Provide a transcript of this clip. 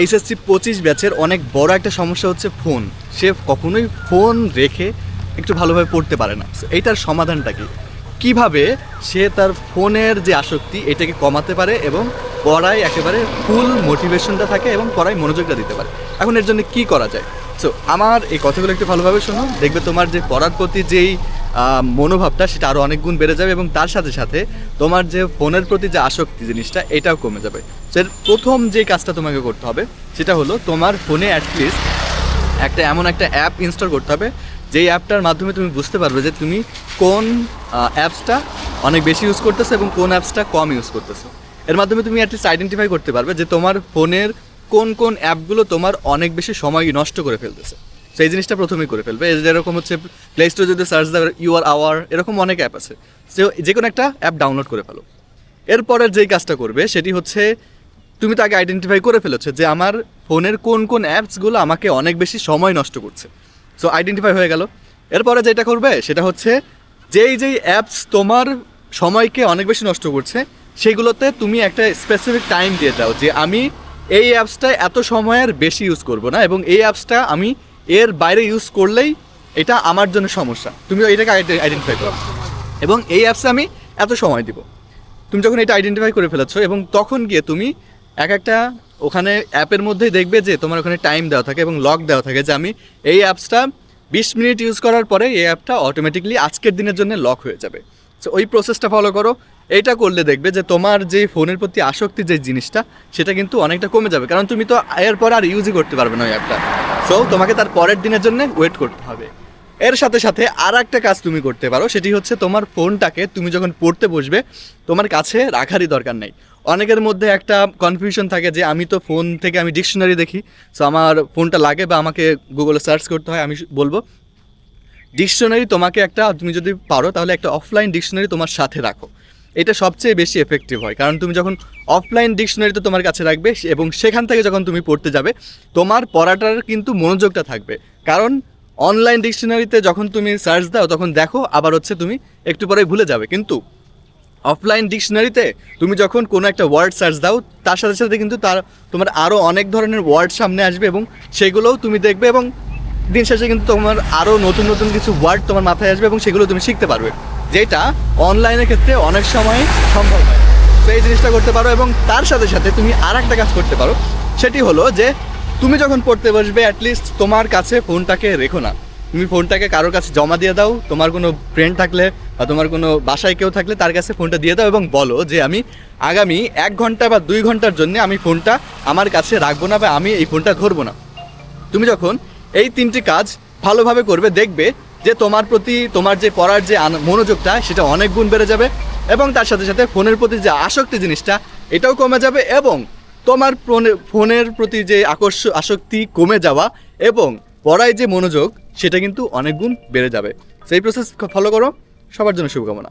HSC পঁচিশ ব্যাচের অনেক বড় একটা সমস্যা হচ্ছে ফোন। সে কখনোই ফোন রেখে একটু ভালোভাবে পড়তে পারে না। এইটার সমাধানটা কি? কীভাবে সে তার ফোনের যে আসক্তি, এটাকে কমাতে পারে এবং পড়ায় একেবারে ফুল মোটিভেশনটা থাকে এবং পড়ায় মনোযোগটা দিতে পারে? এখন এর জন্য কি করা যায়? সো আমার এই কথাগুলো একটু ভালোভাবে শোনো। দেখবে তোমার যে পড়ার প্রতি যেই মনোভাবটা সেটা আরও অনেক গুণ বেড়ে যাবে এবং তার সাথে সাথে তোমার যে ফোনের প্রতি যে আসক্তি জিনিসটা, এটাও কমে যাবে। সো এর প্রথম যে কাজটা তোমাকে করতে হবে, সেটা হলো তোমার ফোনে অ্যাটলিস্ট একটা এমন একটা অ্যাপ ইনস্টল করতে হবে, যেই অ্যাপটার মাধ্যমে তুমি বুঝতে পারবে যে তুমি কোন অ্যাপসটা অনেক বেশি ইউজ করতেছো এবং কোন অ্যাপসটা কম ইউজ করতেছো। এর মাধ্যমে তুমি অ্যাটলিস্ট আইডেন্টিফাই করতে পারবে যে তোমার ফোনের কোন কোন অ্যাপগুলো তোমার অনেক বেশি সময় নষ্ট করে ফেলতেছে। সেই জিনিসটা প্রথমেই করে ফেলবে। এই যেরকম হচ্ছে প্লে স্টোর যদি সার্চ দেবে ইউআর আওয়ার এরকম অনেক অ্যাপ আছে। সে যে কোনো একটা অ্যাপ ডাউনলোড করে ফেলো। এরপরের যেই কাজটা করবে, সেটি হচ্ছে, তুমি তাকে আইডেন্টিফাই করে ফেলেছো যে আমার ফোনের কোন কোন অ্যাপসগুলো আমাকে অনেক বেশি সময় নষ্ট করছে। সো আইডেন্টিফাই হয়ে গেল। এরপরে যেটা করবে, সেটা হচ্ছে, যেই যেই অ্যাপস তোমার সময়কে অনেক বেশি নষ্ট করছে, সেগুলোতে তুমি একটা স্পেসিফিক টাইম দিয়ে দাও যে আমি এই অ্যাপসটা এত সময়ের বেশি ইউজ করব না এবং এই অ্যাপসটা আমি এর বাইরে ইউজ করলেই এটা আমার জন্য সমস্যা। তুমি এটাকে আইডেন্টিফাই করো। এবং এই অ্যাপসে আমি এত সময় দিব। তুমি যখন এটা আইডেন্টিফাই করে ফেলেছো এবং তখন গিয়ে তুমি এক একটা ওখানে অ্যাপের মধ্যেই দেখবে যে তোমার ওখানে টাইম দেওয়া থাকে এবং লক দেওয়া থাকে যে আমি এই অ্যাপসটা বিশ মিনিট ইউজ করার পরে এই অ্যাপটা অটোমেটিকলি আজকের দিনের জন্য লক হয়ে যাবে। সো ওই প্রসেসটা ফলো করো। এইটা করলে দেখবে যে তোমার যে ফোনের প্রতি আসক্তি যে জিনিসটা, সেটা কিন্তু অনেকটা কমে যাবে। কারণ তুমি তো এরপর আর ইউজই করতে পারবে না ওই অ্যাপটা সো তোমাকে তার পরের দিনের জন্য ওয়েট করতে হবে। এর সাথে সাথে আর একটা কাজ তুমি করতে পারো, সেটি হচ্ছে তোমার ফোনটাকে তুমি যখন পড়তে বসবে, তোমার কাছে রাখারই দরকার নেই। অনেকের মধ্যে একটা কনফিউশন থাকে যে আমি তো ফোন থেকে আমি ডিকশনারি দেখি সো আমার ফোনটা লাগে বা আমাকে গুগলে সার্চ করতে হয়, আমি বলব। ডিকশনারি তোমাকে একটা, তুমি যদি পারো, তাহলে একটা অফলাইন ডিকশনারি তোমার সাথে রাখো। এটা সবচেয়ে বেশি এফেক্টিভ হয়। কারণ তুমি যখন অফলাইন ডিকশনারিতে তোমার কাছে রাখবে এবং সেখান থেকে যখন তুমি পড়তে যাবে, তোমার পড়াটার কিন্তু মনোযোগটা থাকবে। কারণ অনলাইন ডিকশনারিতে যখন তুমি সার্চ দাও, তখন দেখো আবার হচ্ছে তুমি একটু পরে ভুলে যাবে। কিন্তু অফলাইন ডিকশনারিতে তুমি যখন কোনো একটা ওয়ার্ড সার্চ দাও, তার সাথে সাথে কিন্তু তার তোমার আরও অনেক ধরনের ওয়ার্ড সামনে আসবে এবং সেগুলোও তুমি দেখবে এবং দিন শেষে কিন্তু তোমার আরও নতুন নতুন কিছু ওয়ার্ড তোমার মাথায় আসবে এবং সেগুলো তুমি শিখতে পারবে। যেটা অনলাইনের ক্ষেত্রে অনেক সময় সম্ভব হয়। তো এই জিনিসটা করতে পারো এবং তার সাথে সাথে তুমি আর একটা কাজ করতে পারো। সেটি হলো যে, তুমি যখন পড়তে বসবে অ্যাটলিস্ট তোমার কাছে ফোনটাকে রেখো না। তুমি ফোনটাকে কারোর কাছে জমা দিয়ে দাও, তোমার কোনো ফ্রেন্ড থাকলে বা তোমার কোনো বাসায় কেউ থাকলে তার কাছে ফোনটা দিয়ে দাও এবং বলো যে, আমি আগামী এক ঘণ্টা বা দুই ঘণ্টার জন্য আমি ফোনটা আমার কাছে রাখব না বা আমি এই ফোনটা ধরবো না। তুমি যখন এই তিনটি কাজ ভালোভাবে করবে, দেখবে যে তোমার প্রতি, তোমার যে পড়ার যে মনোযোগটা, সেটা অনেক গুণ বেড়ে যাবে এবং তার সাথে সাথে ফোনের প্রতি যে আসক্তি জিনিসটা, এটাও কমে যাবে এবং তোমার ফোনে- ফোনের প্রতি যে আকর্ষ, আসক্তি কমে যাওয়া এবং পড়ায় যে মনোযোগ, সেটা কিন্তু অনেক গুণ বেড়ে যাবে। সেই প্রসেস ফলো করো। সবার জন্য শুভকামনা।